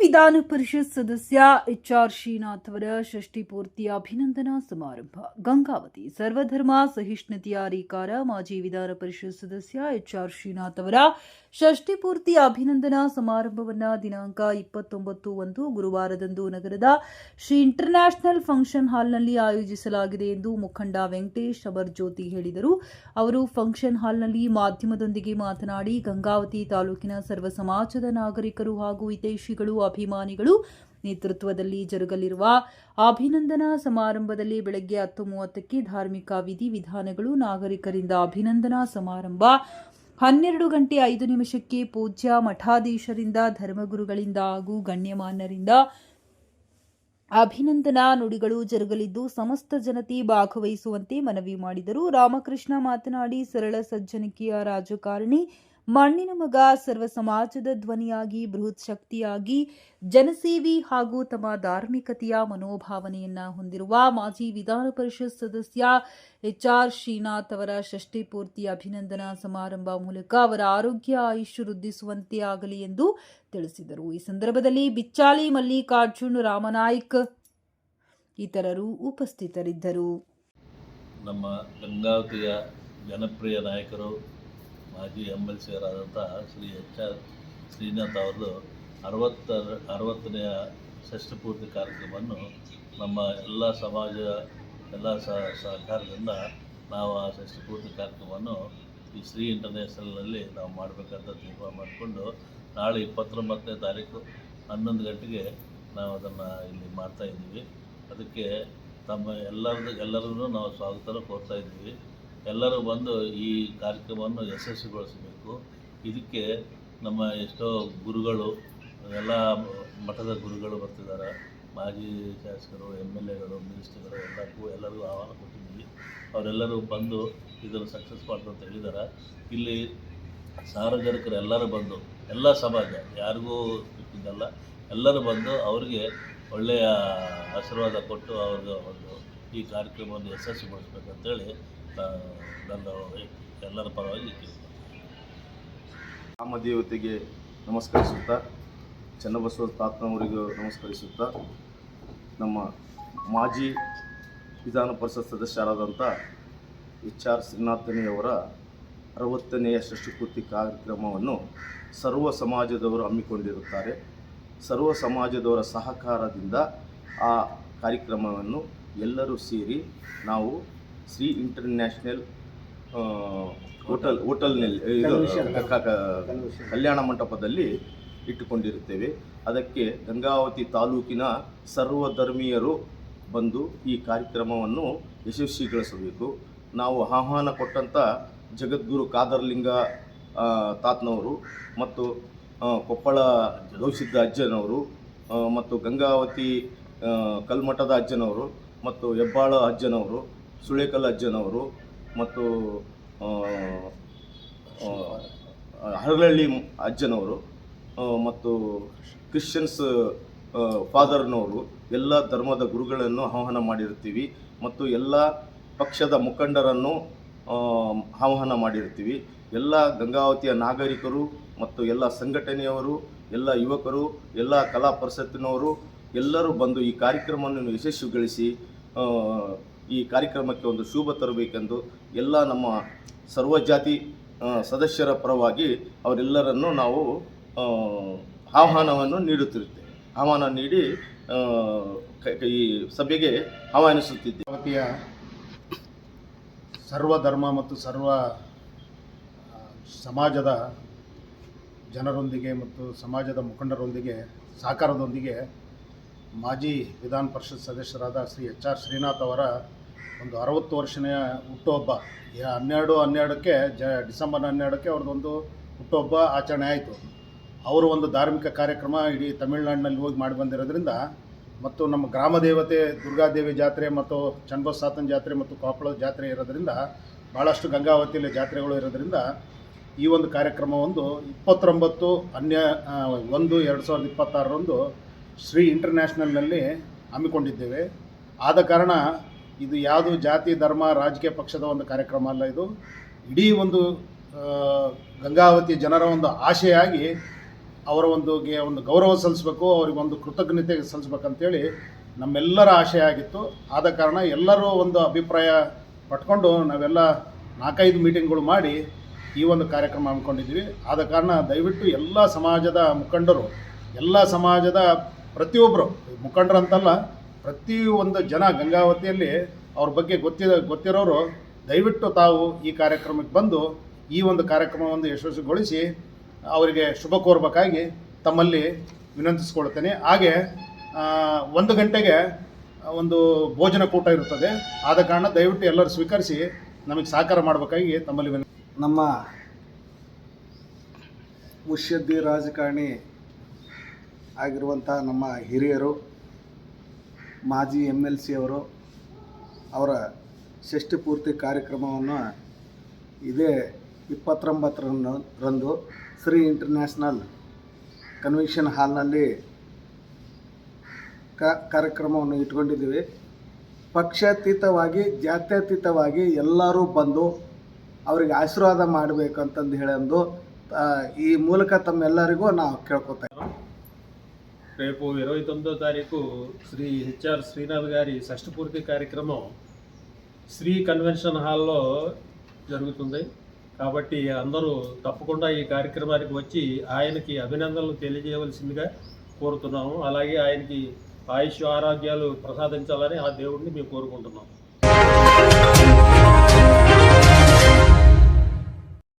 ವಿಧಾನ ಪರಿಷತ್ ಸದಸ್ಯ H R Srinath ಅವರ ಷಷ್ಠಿ ಪೂರ್ತಿ ಅಭಿನಂದನಾ ಸಮಾರಂಭ. ಗಂಗಾವತಿ ಸರ್ವಧರ್ಮ ಸಹಿಷ್ಣುತೆಯ ಅಧಿಕಾರ ಮಾಜಿ ವಿಧಾನ ಪರಿಷತ್ ಸದಸ್ಯ ಎಚ್ ಆರ್ ಶ್ರೀನಾಥ್ ಅವರ ಷಷ್ಠಿ ಪೂರ್ತಿ ಅಭಿನಂದನಾ ಸಮಾರಂಭವನ್ನು ದಿನಾಂಕ ಇಪ್ಪತ್ತೊಂಬತ್ತು ಒಂದು ಗುರುವಾರದಂದು ನಗರದ ಶ್ರೀ ಇಂಟರ್ನ್ಯಾಷನಲ್ ಫಂಕ್ಷನ್ ಹಾಲ್ನಲ್ಲಿ ಆಯೋಜಿಸಲಾಗಿದೆ ಎಂದು ಮುಖಂಡ ವೆಂಕಟೇಶ್ ಅಮರ್ಜ್ಯೋತಿ ಹೇಳಿದರು. ಅವರು ಫಂಕ್ಷನ್ ಹಾಲ್ನಲ್ಲಿ ಮಾಧ್ಯಮದೊಂದಿಗೆ ಮಾತನಾಡಿ, ಗಂಗಾವತಿ ತಾಲೂಕಿನ ಸರ್ವ ಸಮಾಜದ ನಾಗರಿಕರು ಹಾಗೂ ಹಿತೈಷಿಗಳು ಅಭಿಮಾನಿಗಳು ನೇತೃತ್ವದಲ್ಲಿ ಜರುಗಲಿರುವ ಅಭಿನಂದನಾ ಸಮಾರಂಭದಲ್ಲಿ ಬೆಳಗ್ಗೆ ಹತ್ತು ಮೂವತ್ತಕ್ಕೆ ಧಾರ್ಮಿಕ ವಿಧಿವಿಧಾನಗಳು ನಾಗರಿಕರಿಂದ ಅಭಿನಂದನಾ ಸಮಾರಂಭ ಹನ್ನೆರಡು ಗಂಟೆ ಐದು ನಿಮಿಷಕ್ಕೆ ಪೂಜ್ಯ ಮಠಾಧೀಶರಿಂದ, ಧರ್ಮಗುರುಗಳಿಂದ ಹಾಗೂ ಗಣ್ಯಮಾನ್ಯರಿಂದ ಅಭಿನಂದನಾ ನುಡಿಗಳು ಜರುಗಲಿದ್ದು, ಸಮಸ್ತ ಜನತೆ ಭಾಗವಹಿಸುವಂತೆ ಮನವಿ ಮಾಡಿದರು. ರಾಮಕೃಷ್ಣ ಮಾತನಾಡಿ, ಸರಳ ಸಜ್ಜನಿಕೆಯ ರಾಜಕಾರಣಿ. ಮಣ್ಣಿನ ಮಗ ಸರ್ವ ಸಮಾಜದ ಧ್ವನಿಯಾಗಿ, ಬೃಹತ್ ಶಕ್ತಿಯಾಗಿ, ಜನಸೇವಿ ಹಾಗೂ ತಮ್ಮ ಧಾರ್ಮಿಕತೆಯ ಮನೋಭಾವನೆಯನ್ನ ಹೊಂದಿರುವ ಮಾಜಿ ವಿಧಾನ ಪರಿಷತ್ ಸದಸ್ಯ ಎಚ್ ಆರ್ ಶ್ರೀನಾಥ್ ಅವರ ಷಷ್ಠಿ ಪೂರ್ತಿ ಅಭಿನಂದನಾ ಸಮಾರಂಭ ಮೂಲಕ ಅವರ ಆರೋಗ್ಯ ಆಯುಷ್ ವೃದ್ಧಿಸುವಂತೆ ಆಗಲಿ ಎಂದು ತಿಳಿಸಿದರು. ಈ ಸಂದರ್ಭದಲ್ಲಿ ಬಿಚ್ಚಾಲಿ ಮಲ್ಲಿಕಾರ್ಜುನ್ ರಾಮನಾಯ್ಕ ಇತರರು ಉಪಸ್ಥಿತರಿದ್ದರು. ನಮ್ಮ ಗಂಗಾವತಿಯ ಜನಪ್ರಿಯ ನಾಯಕರು ಮಾಜಿ ಎಂ ಎಲ್ ಸಿಯರಾದಂಥ ಶ್ರೀ ಎಚ್ ಆರ್ ಶ್ರೀನಾಥ್ ಅವರದು ಅರವತ್ತರ ಅರವತ್ತನೆಯ ಷಷ್ಠಪೂರ್ತಿ ಕಾರ್ಯಕ್ರಮವನ್ನು ನಮ್ಮ ಎಲ್ಲ ಸಮಾಜ, ಎಲ್ಲ ಸಹಕಾರದಿಂದ ನಾವು ಆ ಷಷ್ಠಪೂರ್ತಿ ಕಾರ್ಯಕ್ರಮವನ್ನು ಈ ಶ್ರೀ ಇಂಟರ್ನ್ಯಾಷನಲ್ನಲ್ಲಿ ನಾವು ಮಾಡಬೇಕಂತ ತೀರ್ಮಾನ ಮಾಡಿಕೊಂಡು ನಾಳೆ ಇಪ್ಪತ್ತೊಂಬತ್ತನೇ ತಾರೀಕು ಹನ್ನೊಂದು ಗಂಟೆಗೆ ನಾವು ಅದನ್ನು ಇಲ್ಲಿ ಮಾಡ್ತಾಯಿದ್ದೀವಿ ಅದಕ್ಕೆ ತಮ್ಮ ಎಲ್ಲರದ್ದು, ಎಲ್ಲರನ್ನೂ ನಾವು ಸ್ವಾಗತ ಕೋರ್ತಾ ಇದ್ದೀವಿ. ಎಲ್ಲರೂ ಬಂದು ಈ ಕಾರ್ಯಕ್ರಮವನ್ನು ಯಶಸ್ವಿಗೊಳಿಸಬೇಕು. ಇದಕ್ಕೆ ನಮ್ಮ ಎಷ್ಟೋ ಗುರುಗಳು, ಎಲ್ಲ ಮಠದ ಗುರುಗಳು ಬರ್ತಿದ್ದಾರೆ. ಮಾಜಿ ಶಾಸಕರು ಎಂ ಎಲ್ ಎಗಳು, ಮಿನಿಸ್ಟರ್ಗಳು ಎಲ್ಲಕ್ಕೂ ಎಲ್ಲರಿಗೂ ಆಹ್ವಾನ ಕೊಟ್ಟಿದ್ದೀವಿ. ಅವರೆಲ್ಲರೂ ಬಂದು ಇದನ್ನು ಸಕ್ಸಸ್ ಅಂತ ಹೇಳಿದ್ದಾರೆ. ಇಲ್ಲಿ ಸಾರ್ವಜನಿಕರು ಎಲ್ಲರೂ ಬಂದು, ಎಲ್ಲ ಸಮಾಜ, ಯಾರಿಗೂ ಇದಲ್ಲ ಎಲ್ಲರೂ ಬಂದು ಅವರಿಗೆ ಒಳ್ಳೆಯ ಆಶೀರ್ವಾದ ಕೊಟ್ಟು ಅವ್ರಿಗೆ ಒಂದು ಈ ಕಾರ್ಯಕ್ರಮವನ್ನು ಯಶಸ್ವಿಗೊಳಿಸ್ಬೇಕಂತೇಳಿ ನನ್ನ ಎಲ್ಲರ ಪರವಾಗಿ ನಮಸ್ಕರಿಸುತ್ತಾ ಚನ್ನಬಸವ ತಾತನವರಿಗೂ ನಮಸ್ಕರಿಸುತ್ತಾ, ನಮ್ಮ ಮಾಜಿ ವಿಧಾನ ಪರಿಷತ್ ಸದಸ್ಯರಾದಂಥ ಎಚ್ ಆರ್ ಶ್ರೀನಾಥನಿಯವರ ಅರವತ್ತನೆಯ ಪೂರ್ತಿ ಕಾರ್ಯಕ್ರಮವನ್ನು ಸರ್ವ ಸಮಾಜದವರು ಹಮ್ಮಿಕೊಂಡಿರುತ್ತಾರೆ. ಸರ್ವ ಸಮಾಜದವರ ಸಹಕಾರದಿಂದ ಆ ಕಾರ್ಯಕ್ರಮವನ್ನು ಎಲ್ಲರೂ ಸೇರಿ ನಾವು ಶ್ರೀ ಇಂಟರ್ನ್ಯಾಷನಲ್ ಹೋಟೆಲ್. ಹೋಟೆಲ್ನಲ್ಲಿ ಇದು ಕಲ್ಯಾಣ ಮಂಟಪದಲ್ಲಿ ಇಟ್ಟುಕೊಂಡಿರುತ್ತೇವೆ. ಅದಕ್ಕೆ ಗಂಗಾವತಿ ತಾಲೂಕಿನ ಸರ್ವಧರ್ಮೀಯರು ಬಂದು ಈ ಕಾರ್ಯಕ್ರಮವನ್ನು ಯಶಸ್ವಿಗೊಳಿಸಬೇಕು. ನಾವು ಆಹ್ವಾನ ಕೊಟ್ಟಂಥ ಜಗದ್ಗುರು ಕಾದರ್ಲಿಂಗ ತಾತ್ನವರು ಮತ್ತು ಕೊಪ್ಪಳ ಗೌಸಿದ್ದ ಅಜ್ಜನವರು ಮತ್ತು ಗಂಗಾವತಿ ಕಲ್ಮಠದ ಅಜ್ಜನವರು ಮತ್ತು ಹೆಬ್ಬಾಳ ಅಜ್ಜನವರು ಸುಳೇಕಲ್ ಅಜ್ಜನವರು ಮತ್ತು ಹರಳಹಳ್ಳಿ ಅಜ್ಜನವರು ಮತ್ತು ಕ್ರಿಶ್ಚಿಯನ್ಸ್ ಫಾದರ್ನವರು ಎಲ್ಲ ಧರ್ಮದ ಗುರುಗಳನ್ನು ಆಹ್ವಾನ ಮಾಡಿರ್ತೀವಿ ಮತ್ತು ಎಲ್ಲ ಪಕ್ಷದ ಮುಖಂಡರನ್ನು ಆಹ್ವಾನ ಮಾಡಿರ್ತೀವಿ. ಎಲ್ಲ ಗಂಗಾವತಿಯ ನಾಗರಿಕರು ಮತ್ತು ಎಲ್ಲ ಸಂಘಟನೆಯವರು, ಎಲ್ಲ ಯುವಕರು, ಎಲ್ಲ ಕಲಾ ಪರಿಷತ್ತಿನವರು ಎಲ್ಲರೂ ಬಂದು ಈ ಕಾರ್ಯಕ್ರಮವನ್ನು ಯಶಸ್ವಿಗೊಳಿಸಿ ಈ ಕಾರ್ಯಕ್ರಮಕ್ಕೆ ಒಂದು ಶುಭ ತರಬೇಕೆಂದು ಎಲ್ಲ ನಮ್ಮ ಸರ್ವಜಾತಿ ಸದಸ್ಯರ ಪರವಾಗಿ ಅವರೆಲ್ಲರನ್ನು ನಾವು ಆಹ್ವಾನವನ್ನು ನೀಡುತ್ತಿರುತ್ತೇವೆ. ಆಹ್ವಾನ ನೀಡಿ ಈ ಸಭೆಗೆ ಆಹ್ವಾನಿಸುತ್ತಿದ್ದೇವೆ. ಸರ್ವ ಧರ್ಮ ಮತ್ತು ಸರ್ವ ಸಮಾಜದ ಜನರೊಂದಿಗೆ ಮತ್ತು ಸಮಾಜದ ಮುಖಂಡರೊಂದಿಗೆ, ಸಹಕಾರದೊಂದಿಗೆ ಮಾಜಿ ವಿಧಾನ ಪರಿಷತ್ ಸದಸ್ಯರಾದ ಶ್ರೀ ಎಚ್ ಆರ್ ಶ್ರೀನಾಥ್ ಅವರ ಒಂದು ಅರವತ್ತು ವರ್ಷನೆಯ ಹುಟ್ಟುಹಬ್ಬ. ಹನ್ನೆರಡು ಹನ್ನೆರಡಕ್ಕೆ ಜ, ಡಿಸೆಂಬರ್ ಹನ್ನೆರಡಕ್ಕೆ ಅವ್ರದ್ದೊಂದು ಹುಟ್ಟುಹಬ್ಬ ಆಚರಣೆ ಆಯಿತು. ಅವರು ಒಂದು ಧಾರ್ಮಿಕ ಕಾರ್ಯಕ್ರಮ ಇಡೀ ತಮಿಳುನಾಡಿನಲ್ಲಿ ಹೋಗಿ ಮಾಡಿ ಬಂದಿರೋದ್ರಿಂದ ಮತ್ತು ನಮ್ಮ ಗ್ರಾಮ ದೇವತೆ ದುರ್ಗಾದೇವಿ ಜಾತ್ರೆ ಮತ್ತು ಚನ್ನಬಸಾತನ ಜಾತ್ರೆ ಮತ್ತು ಕೊಪ್ಪಳದ ಜಾತ್ರೆ ಇರೋದ್ರಿಂದ ಭಾಳಷ್ಟು ಗಂಗಾವತಿಯಲ್ಲಿ ಜಾತ್ರೆಗಳು ಇರೋದ್ರಿಂದ ಈ ಒಂದು ಕಾರ್ಯಕ್ರಮ ಒಂದು ಇಪ್ಪತ್ತೊಂಬತ್ತು ಅನ್ಯ ಒಂದು ಎರಡು ಸಾವಿರದ ಇಪ್ಪತ್ತಾರರಂದು ಶ್ರೀ ಇಂಟರ್ನ್ಯಾಷನಲ್ನಲ್ಲಿ ಹಮ್ಮಿಕೊಂಡಿದ್ದೇವೆ. ಆದ ಕಾರಣ ಇದು ಯಾವುದು ಜಾತಿ, ಧರ್ಮ, ರಾಜಕೀಯ ಪಕ್ಷದ ಒಂದು ಕಾರ್ಯಕ್ರಮ ಅಲ್ಲ ಇದು. ಇಡೀ ಒಂದು ಗಂಗಾವತಿ ಜನರ ಒಂದು ಆಶೆಯಾಗಿ ಅವರ ಒಂದು ಒಂದು ಗೌರವ ಸಲ್ಲಿಸಬೇಕು, ಅವ್ರಿಗೆ ಒಂದು ಕೃತಜ್ಞತೆ ಸಲ್ಲಿಸ್ಬೇಕಂತೇಳಿ ನಮ್ಮೆಲ್ಲರ ಆಶಯ ಆಗಿತ್ತು ಆದ ಕಾರಣ ಎಲ್ಲರೂ ಒಂದು ಅಭಿಪ್ರಾಯ ಪಟ್ಕೊಂಡು ನಾವೆಲ್ಲ ನಾಲ್ಕೈದು ಮೀಟಿಂಗ್ಗಳು ಮಾಡಿ ಈ ಒಂದು ಕಾರ್ಯಕ್ರಮ ಹಮ್ಮಿಕೊಂಡಿದ್ದೀವಿ. ಆದ ಕಾರಣ ದಯವಿಟ್ಟು ಎಲ್ಲ ಸಮಾಜದ ಮುಖಂಡರು, ಎಲ್ಲ ಸಮಾಜದ ಪ್ರತಿಯೊಬ್ಬರು ಮುಖಂಡರಂತಲ್ಲ ಪ್ರತಿಯೊಂದು ಜನ ಗಂಗಾವತಿಯಲ್ಲಿ ಅವ್ರ ಬಗ್ಗೆ ಗೊತ್ತಿದ, ಗೊತ್ತಿರೋರು ದಯವಿಟ್ಟು ತಾವು ಈ ಕಾರ್ಯಕ್ರಮಕ್ಕೆ ಬಂದು ಈ ಒಂದು ಕಾರ್ಯಕ್ರಮವನ್ನು ಯಶಸ್ವಿಗೊಳಿಸಿ ಅವರಿಗೆ ಶುಭ ಕೋರ್ಬೇಕಾಗಿ ತಮ್ಮಲ್ಲಿ ವಿನಂತಿಸ್ಕೊಳ್ತೇನೆ. ಹಾಗೆ ಒಂದು ಗಂಟೆಗೆ ಒಂದು ಭೋಜನ ಕೂಟ ಇರುತ್ತದೆ. ಆದ ಕಾರಣ ದಯವಿಟ್ಟು ಎಲ್ಲರೂ ಸ್ವೀಕರಿಸಿ ನಮಗೆ ಸಹಕಾರ ಮಾಡಬೇಕಾಗಿ ತಮ್ಮಲ್ಲಿ ವಿನಂತಿ ನಮ್ಮ ಮುಷ್ಯದ್ದಿ ರಾಜಕಾರಣಿ ಆಗಿರುವಂಥ ನಮ್ಮ ಹಿರಿಯರು ಮಾಜಿ ಎಂ ಎಲ್ ಸಿ ಅವರು ಅವರ ಷಷ್ಠಿ ಪೂರ್ತಿ ಕಾರ್ಯಕ್ರಮವನ್ನು ಇದೇ ಇಪ್ಪತ್ತೊಂಬತ್ತರಂದು ರಂದು ಶ್ರೀ ಇಂಟರ್ನ್ಯಾಷನಲ್ ಕನ್ವೆನ್ಷನ್ ಹಾಲ್ನಲ್ಲಿ ಕ ಕಾರ್ಯಕ್ರಮವನ್ನು ಇಟ್ಕೊಂಡಿದ್ದೀವಿ. ಪಕ್ಷಾತೀತವಾಗಿ, ಜಾತ್ಯತೀತವಾಗಿ ಎಲ್ಲರೂ ಬಂದು ಅವರಿಗೆ ಆಶೀರ್ವಾದ ಮಾಡಬೇಕಂತಂದು ಹೇಳಂದು ಈ ಮೂಲಕ ತಮ್ಮೆಲ್ಲರಿಗೂ ನಾವು ಕೇಳ್ಕೊತಾ రేపు ఇరవై తొమ్మిదో తారీఖు శ్రీ హెచ్ఆర్ శ్రీనాథ్ గారి షష్ఠపూర్తి కార్యక్రమం శ్రీ కన్వెన్షన్ హాల్లో జరుగుతుంది. కాబట్టి అందరూ తప్పకుండా ఈ కార్యక్రమానికి వచ్చి ఆయనకి అభినందనలు తెలియజేయవలసిందిగా కోరుతున్నాము. అలాగే ఆయనకి ఆయుష్ ఆరోగ్యాలు ప్రసాదించాలని ఆ దేవుడిని మేము కోరుకుంటున్నాం